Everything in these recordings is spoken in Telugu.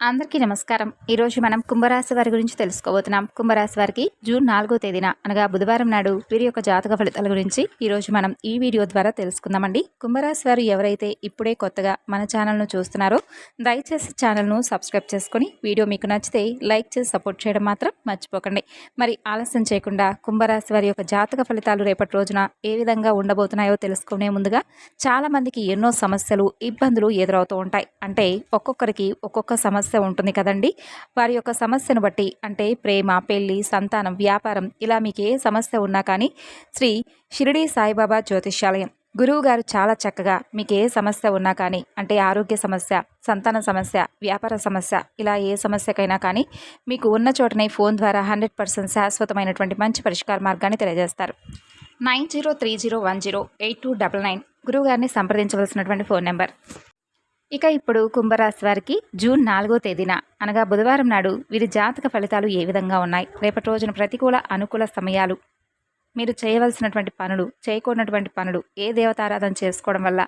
అందరికీ నమస్కారం. ఈరోజు మనం కుంభరాశి వారి గురించి తెలుసుకోబోతున్నాం. కుంభరాశి వారికి జూన్ నాలుగో తేదీన అనగా బుధవారం నాడు వీరి యొక్క జాతక ఫలితాల గురించి ఈరోజు మనం ఈ వీడియో ద్వారా తెలుసుకుందామండి. కుంభరాశి వారు ఎవరైతే ఇప్పుడే కొత్తగా మన ఛానల్ను చూస్తున్నారో దయచేసి ఛానల్ను సబ్స్క్రైబ్ చేసుకొని వీడియో మీకు నచ్చితే లైక్ చేసి సపోర్ట్ చేయడం మాత్రం మర్చిపోకండి. మరి ఆలస్యం చేయకుండా కుంభరాశి వారి యొక్క జాతక ఫలితాలు రేపటి రోజున ఏ విధంగా ఉండబోతున్నాయో తెలుసుకునే ముందుగా చాలామందికి ఎన్నో సమస్యలు ఇబ్బందులు ఎదురవుతూ ఉంటాయి. అంటే ఒక్కొక్కరికి ఒక్కొక్క సమస్య సమస్య ఉంటుంది కదండి. వారి యొక్క సమస్యను బట్టి అంటే ప్రేమ పెళ్ళి సంతానం వ్యాపారం ఇలా మీకు ఏ సమస్య ఉన్నా కానీ శ్రీ షిరిడి సాయిబాబా జ్యోతిష్యాలయం గురువుగారు చాలా చక్కగా మీకు ఏ సమస్య ఉన్నా కానీ అంటే ఆరోగ్య సమస్య సంతాన సమస్య వ్యాపార సమస్య ఇలా ఏ సమస్యకైనా కానీ మీకు ఉన్న చోటనే ఫోన్ ద్వారా హండ్రెడ్ పర్సెంట్ శాశ్వతమైనటువంటి మంచి పరిష్కార మార్గాన్ని తెలియజేస్తారు. Nine zero three zero one zero eight two double nine గురువుగారిని సంప్రదించవలసినటువంటి ఫోన్ నెంబర్. ఇక ఇప్పుడు కుంభరాశి వారికి జూన్ నాలుగో తేదీన అనగా బుధవారం నాడు వీరి జాతక ఫలితాలు ఏ విధంగా ఉన్నాయి? రేపటి రోజున ప్రతికూల అనుకూల సమయాలు మీరు చేయవలసినటువంటి పనులు చేయకూడనటువంటి పనులు ఏ దేవతారాధన చేసుకోవడం వల్ల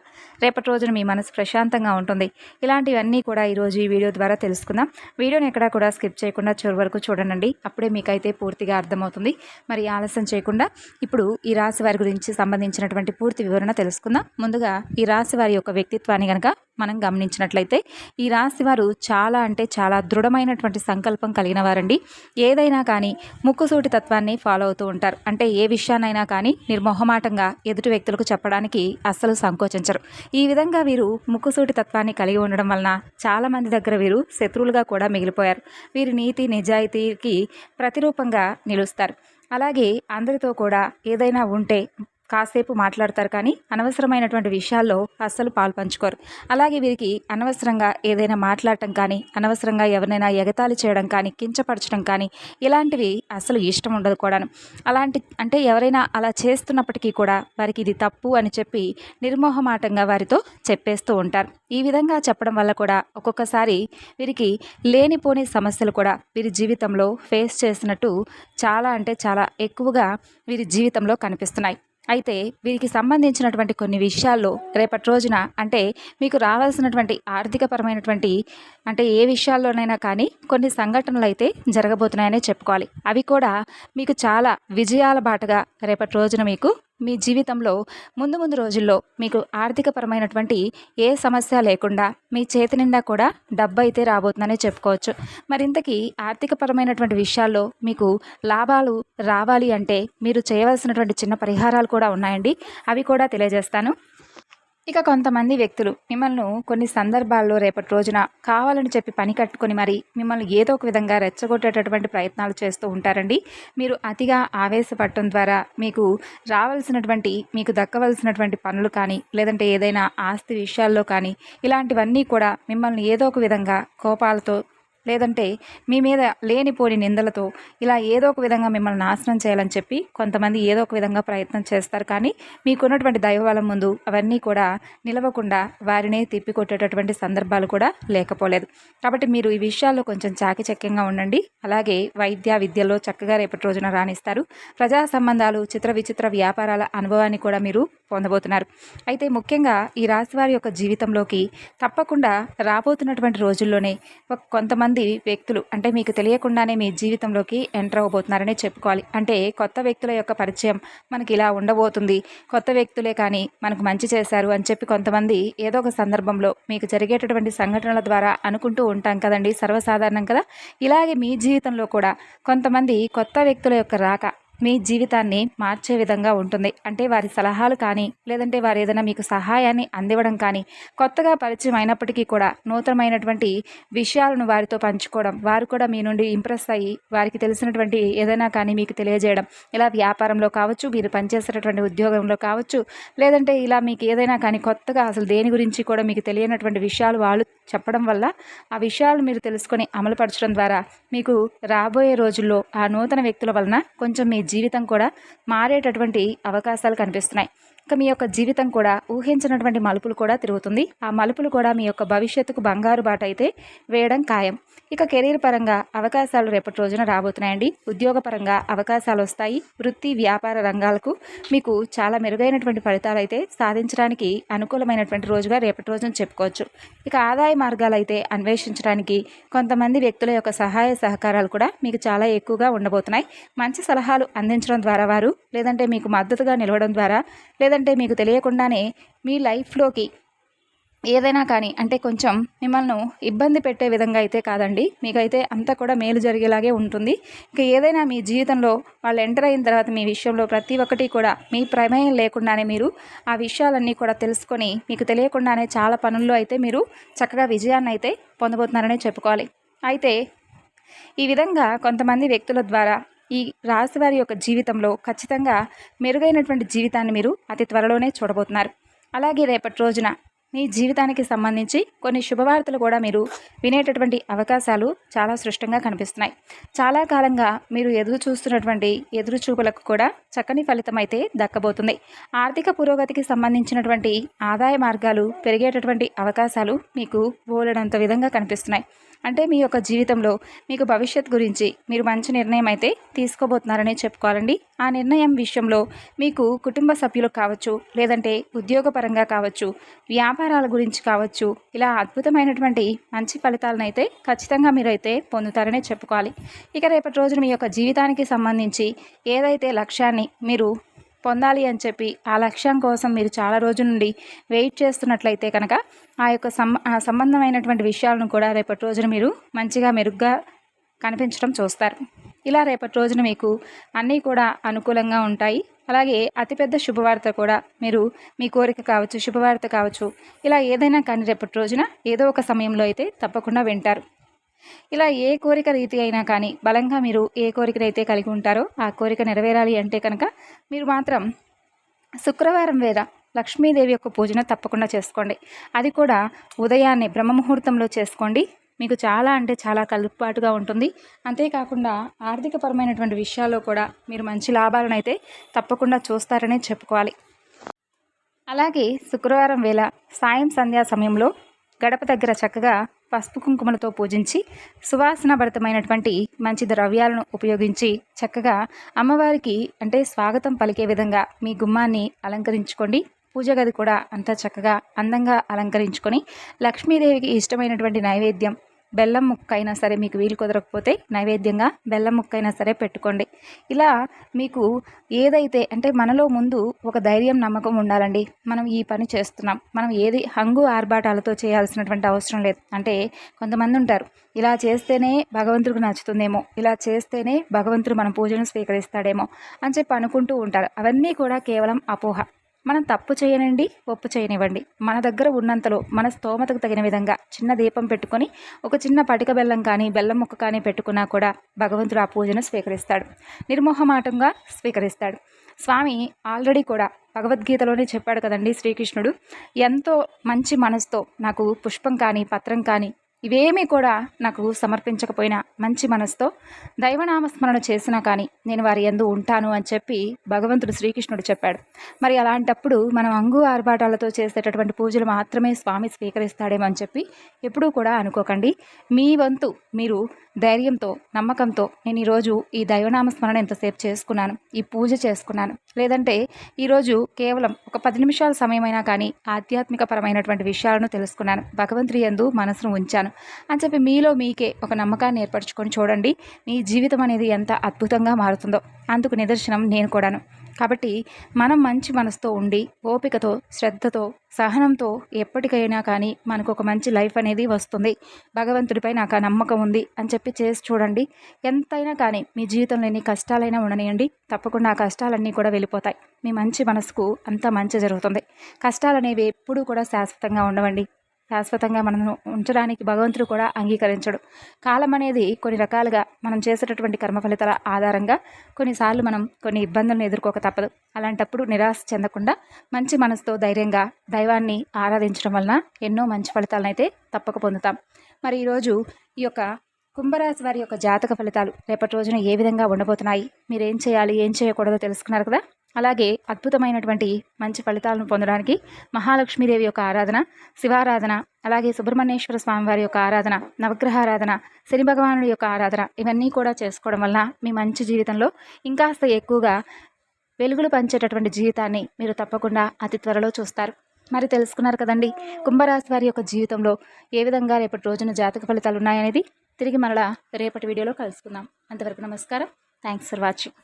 రేపటి రోజున మీ మనసు ప్రశాంతంగా ఉంటుంది. ఇలాంటివన్నీ కూడా ఈరోజు ఈ వీడియో ద్వారా తెలుసుకుందాం. వీడియోని ఎక్కడా కూడా స్కిప్ చేయకుండా చివరి వరకు చూడండి. అప్పుడే మీకైతే పూర్తిగా అర్థమవుతుంది. మరి ఆలస్యం చేయకుండా ఇప్పుడు ఈ రాశి వారి గురించి సంబంధించినటువంటి పూర్తి వివరణ తెలుసుకుందాం. ముందుగా ఈ రాశి వారి యొక్క వ్యక్తిత్వాన్ని కనుక మనం గమనించినట్లయితే ఈ రాశి వారు చాలా అంటే చాలా దృఢమైనటువంటి సంకల్పం కలిగిన వారండి. ఏదైనా కానీ ముక్కుసూటి తత్వాన్ని ఫాలో అవుతూ ఉంటారు. అంటే ఏ విషయానైనా కానీ నిర్మోహమాటంగా ఎదుటి వ్యక్తులకు చెప్పడానికి అస్సలు సంకోచించరు. ఈ విధంగా వీరు ముక్కుసూటి తత్వాన్ని కలిగి ఉండడం వలన చాలామంది దగ్గర వీరు శత్రువులుగా కూడా మిగిలిపోయారు. వీరి నీతి నిజాయితీకి ప్రతిరూపంగా నిలుస్తారు. అలాగే అందరితో కూడా ఏదైనా ఉంటే కాసేపు మాట్లాడతారు కానీ అనవసరమైనటువంటి విషయాల్లో అస్సలు పాలు పంచుకోరు. అలాగే వీరికి అనవసరంగా ఏదైనా మాట్లాడటం కానీ అనవసరంగా ఎవరినైనా ఎగతాళి చేయడం కానీ కించపరచడం కానీ ఇలాంటివి అసలు ఇష్టం ఉండదు కూడాను. అలాంటి అంటే ఎవరైనా అలా చేస్తున్నప్పటికీ కూడా వారికి ఇది తప్పు అని చెప్పి నిర్మోహమాటంగా వారితో చెప్పేస్తూ ఉంటారు. ఈ విధంగా చెప్పడం వల్ల కూడా ఒక్కొక్కసారి వీరికి లేనిపోని సమస్యలు కూడా వీరి జీవితంలో ఫేస్ చేసినట్టు చాలా అంటే చాలా ఎక్కువగా వీరి జీవితంలో కనిపిస్తున్నాయి. అయితే వీరికి సంబంధించినటువంటి కొన్ని విషయాల్లో రేపటి రోజున అంటే మీకు రావాల్సినటువంటి ఆర్థికపరమైనటువంటి అంటే ఏ విషయాల్లోనైనా కానీ కొన్ని సంఘటనలు అయితే జరగబోతున్నాయనే చెప్పుకోవాలి. అవి కూడా మీకు చాలా విజయాల బాటగా రేపటి రోజున మీకు మీ జీవితంలో ముందు ముందు రోజుల్లో మీకు ఆర్థికపరమైనటువంటి ఏ సమస్య లేకుండా మీ చేతి నిండా కూడా డబ్బు అయితే రాబోతుందనే చెప్పుకోవచ్చు. మరింతకీ ఆర్థికపరమైనటువంటి విషయాల్లో మీకు లాభాలు రావాలి అంటే మీరు చేయవలసినటువంటి చిన్న పరిహారాలు కూడా ఉన్నాయండి. అవి కూడా తెలియజేస్తాను. ఇక కొంతమంది వ్యక్తులు మిమ్మల్ని కొన్ని సందర్భాల్లో రేపటి రోజున కావాలని చెప్పి పని కట్టుకొని మరి మిమ్మల్ని ఏదో ఒక విధంగా రెచ్చగొట్టేటటువంటి ప్రయత్నాలు చేస్తూ ఉంటారండి. మీరు అతిగా ఆవేశపడటం ద్వారా మీకు రావాల్సినటువంటి మీకు దక్కవలసినటువంటి పనులు కానీ లేదంటే ఏదైనా ఆస్తి విషయాల్లో కానీ ఇలాంటివన్నీ కూడా మిమ్మల్ని ఏదో ఒక విధంగా కోపాలతో లేదంటే మీ మీద లేనిపోని నిందలతో ఇలా ఏదో ఒక విధంగా మిమ్మల్ని నాశనం చేయాలని చెప్పి కొంతమంది ఏదో ఒక విధంగా ప్రయత్నం చేస్తారు. కానీ మీకున్నటువంటి దైవబలం ముందు అవన్నీ కూడా నిలవకుండా వారినే తిప్పికొట్టేటటువంటి సందర్భాలు కూడా లేకపోలేదు. కాబట్టి మీరు ఈ విషయాల్లో కొంచెం చాకిచక్యంగా ఉండండి. అలాగే వైద్య విద్యలో చక్కగా రేపటి రోజున రాణిస్తారు. ప్రజా సంబంధాలు చిత్ర విచిత్ర వ్యాపారాల అనుభవాన్ని కూడా మీరు పొందబోతున్నారు. అయితే ముఖ్యంగా ఈ రాశి వారి యొక్క జీవితంలోకి తప్పకుండా రాబోతున్నటువంటి రోజుల్లోనే కొంతమంది మంది వ్యక్తులు అంటే మీకు తెలియకుండానే మీ జీవితంలోకి ఎంటర్ అవబోతున్నారని చెప్పుకోవాలి. అంటే కొత్త వ్యక్తుల యొక్క పరిచయం మనకి ఇలా ఉండబోతుంది. కొత్త వ్యక్తులే కానీ మనకు మంచి చేశారు అని చెప్పి కొంతమంది ఏదో ఒక సందర్భంలో మీకు జరిగేటటువంటి సంఘటనల ద్వారా అనుకుంటూ ఉంటాం కదండి. సర్వసాధారణం కదా? ఇలాగే మీ జీవితంలో కూడా కొంతమంది కొత్త వ్యక్తుల యొక్క రాక మీ జీవితాన్ని మార్చే విధంగా ఉంటుంది. అంటే వారి సలహాలు కానీ లేదంటే వారు ఏదైనా మీకు సహాయాన్ని అందివ్వడం కానీ కొత్తగా పరిచయం అయినప్పటికీ కూడా నూతనమైనటువంటి విషయాలను వారితో పంచుకోవడం వారు కూడా మీ నుండి ఇంప్రెస్ అయ్యి వారికి తెలిసినటువంటి ఏదైనా కానీ మీకు తెలియజేయడం ఇలా వ్యాపారంలో కావచ్చు మీరు పనిచేసేటటువంటి ఉద్యోగంలో కావచ్చు లేదంటే ఇలా మీకు ఏదైనా కానీ కొత్తగా అసలు దేని గురించి కూడా మీకు తెలియనటువంటి విషయాలు వాళ్ళు చెప్పడం వల్ల ఆ విషయాలు మీరు తెలుసుకొని అమలుపరచడం ద్వారా మీకు రాబోయే రోజుల్లో ఆ నూతన వ్యక్తుల వలన కొంచెం మీ జీవితం కూడా మారేటటువంటి అవకాశాలు కనిపిస్తున్నాయి. ఇక మీ యొక్క జీవితం కూడా ఊహించినటువంటి మలుపులు కూడా తిరుగుతుంది. ఆ మలుపులు కూడా మీ యొక్క భవిష్యత్తుకు బంగారు బాట అయితే వేయడం ఖాయం. ఇక కెరీర్ పరంగా అవకాశాలు రేపటి రోజున రాబోతున్నాయండి. ఉద్యోగపరంగా అవకాశాలు వస్తాయి. వృత్తి వ్యాపార రంగాలకు మీకు చాలా మెరుగైనటువంటి ఫలితాలు అయితే సాధించడానికి అనుకూలమైనటువంటి రోజుగా రేపటి రోజున చెప్పుకోవచ్చు. ఇక ఆదాయ మార్గాలు అయితే అన్వేషించడానికి కొంతమంది వ్యక్తుల యొక్క సహాయ సహకారాలు కూడా మీకు చాలా ఎక్కువగా ఉండబోతున్నాయి. మంచి సలహాలు అందించడం ద్వారా వారు లేదంటే మీకు మద్దతుగా నిలవడం ద్వారా ఎందుకంటే మీకు తెలియకుండానే మీ లైఫ్లోకి ఏదైనా కానీ అంటే కొంచెం మిమ్మల్ని ఇబ్బంది పెట్టే విధంగా అయితే కాదండి. మీకైతే అంతా కూడా మేలు జరిగేలాగే ఉంటుంది. ఇక ఏదైనా మీ జీవితంలో వాళ్ళు ఎంటర్ అయిన తర్వాత మీ విషయంలో ప్రతి ఒక్కటి కూడా మీ ప్రమేయం లేకుండానే మీరు ఆ విషయాలన్నీ కూడా తెలుసుకొని మీకు తెలియకుండానే చాలా పనుల్లో అయితే మీరు చక్కగా విజయాన్ని అయితే పొందబోతున్నారనే చెప్పుకోవాలి. అయితే ఈ విధంగా కొంతమంది వ్యక్తుల ద్వారా ఈ రాశివారి యొక్క జీవితంలో ఖచ్చితంగా మెరుగైనటువంటి జీవితాన్ని మీరు అతి త్వరలోనే చూడబోతున్నారు. అలాగే రేపటి రోజున మీ జీవితానికి సంబంధించి కొన్ని శుభవార్తలు కూడా మీరు వినేటటువంటి అవకాశాలు చాలా సృష్టంగా కనిపిస్తున్నాయి. చాలా కాలంగా మీరు ఎదురు చూస్తున్నటువంటి ఎదురు చూపులకు కూడా చక్కని ఫలితం అయితే దక్కబోతుంది. ఆర్థిక పురోగతికి సంబంధించినటువంటి ఆదాయ మార్గాలు పెరిగేటటువంటి అవకాశాలు మీకు బోలెడంత విధంగా కనిపిస్తున్నాయి. అంటే మీ యొక్క జీవితంలో మీకు భవిష్యత్ గురించి మీరు మంచి నిర్ణయం అయితే తీసుకోబోతున్నారని చెప్పుకోవాలండి. ఆ నిర్ణయం విషయంలో మీకు కుటుంబ సభ్యులు కావచ్చు లేదంటే ఉద్యోగపరంగా కావచ్చు వ్యాపారాల గురించి కావచ్చు ఇలా అద్భుతమైనటువంటి మంచి ఫలితాలను అయితే ఖచ్చితంగా మీరైతే పొందుతారనే చెప్పుకోవాలి. ఇక రేపటి రోజున మీ యొక్క జీవితానికి సంబంధించి ఏదైతే లక్ష్యాన్ని మీరు పొందాలి అని చెప్పి ఆ లక్ష్యం కోసం మీరు చాలా రోజుల నుండి వెయిట్ చేస్తున్నట్లయితే కనుక ఆ యొక్క సంబంధమైనటువంటి విషయాలను కూడా రేపటి రోజున మీరు మంచిగా మెరుగ్గా కనిపించడం చూస్తారు. ఇలా రేపటి రోజున మీకు అన్నీ కూడా అనుకూలంగా ఉంటాయి. అలాగే అతిపెద్ద శుభవార్త కూడా మీరు మీ కోరిక కావచ్చు శుభవార్త కావచ్చు ఇలా ఏదైనా కానీ రేపటి రోజున ఏదో ఒక సమయంలో అయితే తప్పకుండా వింటారు. ఇలా ఏ కోరిక రీతి అయినా కానీ బలంగా మీరు ఏ కోరికనైతే కలిగి ఉంటారో ఆ కోరిక నెరవేరాలి అంటే కనుక మీరు మాత్రం శుక్రవారం వేళ లక్ష్మీదేవి యొక్క పూజను తప్పకుండా చేసుకోండి. అది కూడా ఉదయాన్నే బ్రహ్మ ముహూర్తంలో చేసుకోండి. మీకు చాలా అంటే చాలా కలుపుబాటుగా ఉంటుంది. అంతేకాకుండా ఆర్థికపరమైనటువంటి విషయాల్లో కూడా మీరు మంచి లాభాలను అయితే తప్పకుండా చూస్తారనే చెప్పుకోవాలి. అలాగే శుక్రవారం వేళ సాయం సంధ్యా సమయంలో గడప దగ్గర చక్కగా పసుపు కుంకుమలతో పూజించి సువాసన భరితమైనటువంటి మంచి ద్రవ్యాలను ఉపయోగించి చక్కగా అమ్మవారికి అంటే స్వాగతం పలికే విధంగా మీ గుమ్మాన్ని అలంకరించుకోండి. పూజ గది కూడా అంతా చక్కగా అందంగా అలంకరించుకొని లక్ష్మీదేవికి ఇష్టమైనటువంటి నైవేద్యం బెల్లం ముక్క అయినా సరే మీకు వీలు కుదరకపోతే నైవేద్యంగా బెల్లం ముక్క అయినా సరే పెట్టుకోండి. ఇలా మీకు ఏదైతే అంటే మనలో ముందు ఒక ధైర్యం నమ్మకం ఉండాలండి. మనం ఈ పని చేస్తున్నాం. మనం ఏది హంగు ఆర్భాటాలతో చేయాల్సినటువంటి అవసరం లేదు. అంటే కొంతమంది ఉంటారు ఇలా చేస్తేనే భగవంతుడికి నచ్చుతుందేమో ఇలా చేస్తేనే భగవంతుడు మన పూజను స్వీకరిస్తాడేమో అని చెప్పి అనుకుంటూ ఉంటారు. అవన్నీ కూడా కేవలం అపోహ. మనం తప్పు చేయనండి ఒప్పు చేయనివ్వండి. మన దగ్గర ఉన్నంతలో మన స్తోమతకు తగిన విధంగా చిన్న దీపం పెట్టుకొని ఒక చిన్న పటిక బెల్లం కానీ బెల్లం ముక్క కానీ పెట్టుకున్నా కూడా భగవంతుడు ఆ పూజను స్వీకరిస్తాడు. నిర్మోహమాటంగా స్వీకరిస్తాడు. స్వామి ఆల్రెడీ కూడా భగవద్గీతలోనే చెప్పాడు కదండి శ్రీకృష్ణుడు ఎంతో మంచి మనసుతో నాకు పుష్పం కానీ పత్రం కానీ ఇవేమీ కూడా నాకు సమర్పించకపోయినా మంచి మనసుతో దైవనామస్మరణ చేసినా కానీ నేను వారి ఎందు ఉంటాను అని చెప్పి భగవంతుడు శ్రీకృష్ణుడు చెప్పాడు. మరి అలాంటప్పుడు మనం అంగు ఆర్భాటాలతో చేసేటటువంటి పూజలు మాత్రమే స్వామి స్వీకరిస్తాడేమో అని చెప్పి ఎప్పుడూ కూడా అనుకోకండి. మీ వంతు మీరు ధైర్యంతో నమ్మకంతో నేను ఈరోజు ఈ దైవనామ స్మరణ ఎంతసేపు చేసుకున్నాను ఈ పూజ చేసుకున్నాను. లేదంటే ఈరోజు కేవలం ఒక పది నిమిషాల సమయమైనా కానీ ఆధ్యాత్మిక పరమైనటువంటి విషయాలను తెలుసుకున్నాను. భగవంతుడి ఎందు మనసును ఉంచాను. అని చెప్పి మీలో మీకే ఒక నమ్మకాన్ని ఏర్పరచుకొని చూడండి మీ జీవితం అనేది ఎంత అద్భుతంగా మారుతుందో. అందుకు నిదర్శనం నేను కూడాను. కాబట్టి మనం మంచి మనసుతో ఉండి ఓపికతో శ్రద్ధతో సహనంతో ఎప్పటికైనా కానీ మనకు ఒక మంచి లైఫ్ అనేది వస్తుంది. భగవంతుడిపై నాకు ఆ నమ్మకం ఉంది అని చెప్పి చేసి చూడండి. ఎంతైనా కానీ మీ జీవితంలో ఎన్ని కష్టాలైనా ఉండనియండి. తప్పకుండా ఆ కష్టాలన్నీ కూడా వెళ్ళిపోతాయి. మీ మంచి మనసుకు అంత మంచి జరుగుతుంది. కష్టాలు అనేవి ఎప్పుడూ కూడా శాశ్వతంగా ఉండవండి. శాశ్వతంగా మనను ఉంచడానికి భగవంతుడు కూడా అంగీకరించడు. కాలం అనేది కొన్ని రకాలుగా మనం చేసేటటువంటి కర్మ ఫలితాల ఆధారంగా కొన్నిసార్లు మనం కొన్ని ఇబ్బందులను ఎదుర్కోక తప్పదు. అలాంటప్పుడు నిరాశ చెందకుండా మంచి మనసుతో ధైర్యంగా దైవాన్ని ఆరాధించడం వలన ఎన్నో మంచి ఫలితాలను అయితే తప్పక పొందుతాం. మరి ఈరోజు ఈ యొక్క కుంభరాశి వారి యొక్క జాతక ఫలితాలు రేపటి రోజున ఏ విధంగా ఉండబోతున్నాయి? మీరు ఏం చేయాలి? ఏం చేయకూడదో తెలుసుకున్నారు కదా? అలాగే అద్భుతమైనటువంటి మంచి ఫలితాలను పొందడానికి మహాలక్ష్మీదేవి యొక్క ఆరాధన శివారాధన అలాగే సుబ్రహ్మణ్యేశ్వర స్వామి వారి యొక్క ఆరాధన నవగ్రహ ఆరాధన శని భగవానుడి యొక్క ఆరాధన ఇవన్నీ కూడా చేసుకోవడం వల్ల మీ మంచి జీవితంలో ఇంకాస్త ఎక్కువగా వెలుగులు పంచేటటువంటి జీవితాన్ని మీరు తప్పకుండా అతి త్వరలో చూస్తారు. మరి తెలుసుకున్నారు కదండి కుంభరాశి వారి యొక్క జీవితంలో ఏ విధంగా రేపటి రోజున జాతక ఫలితాలు ఉన్నాయనేది. తిరిగి మరలా రేపటి వీడియోలో కలుసుకుందాం. అంతవరకు నమస్కారం. Thanks for watching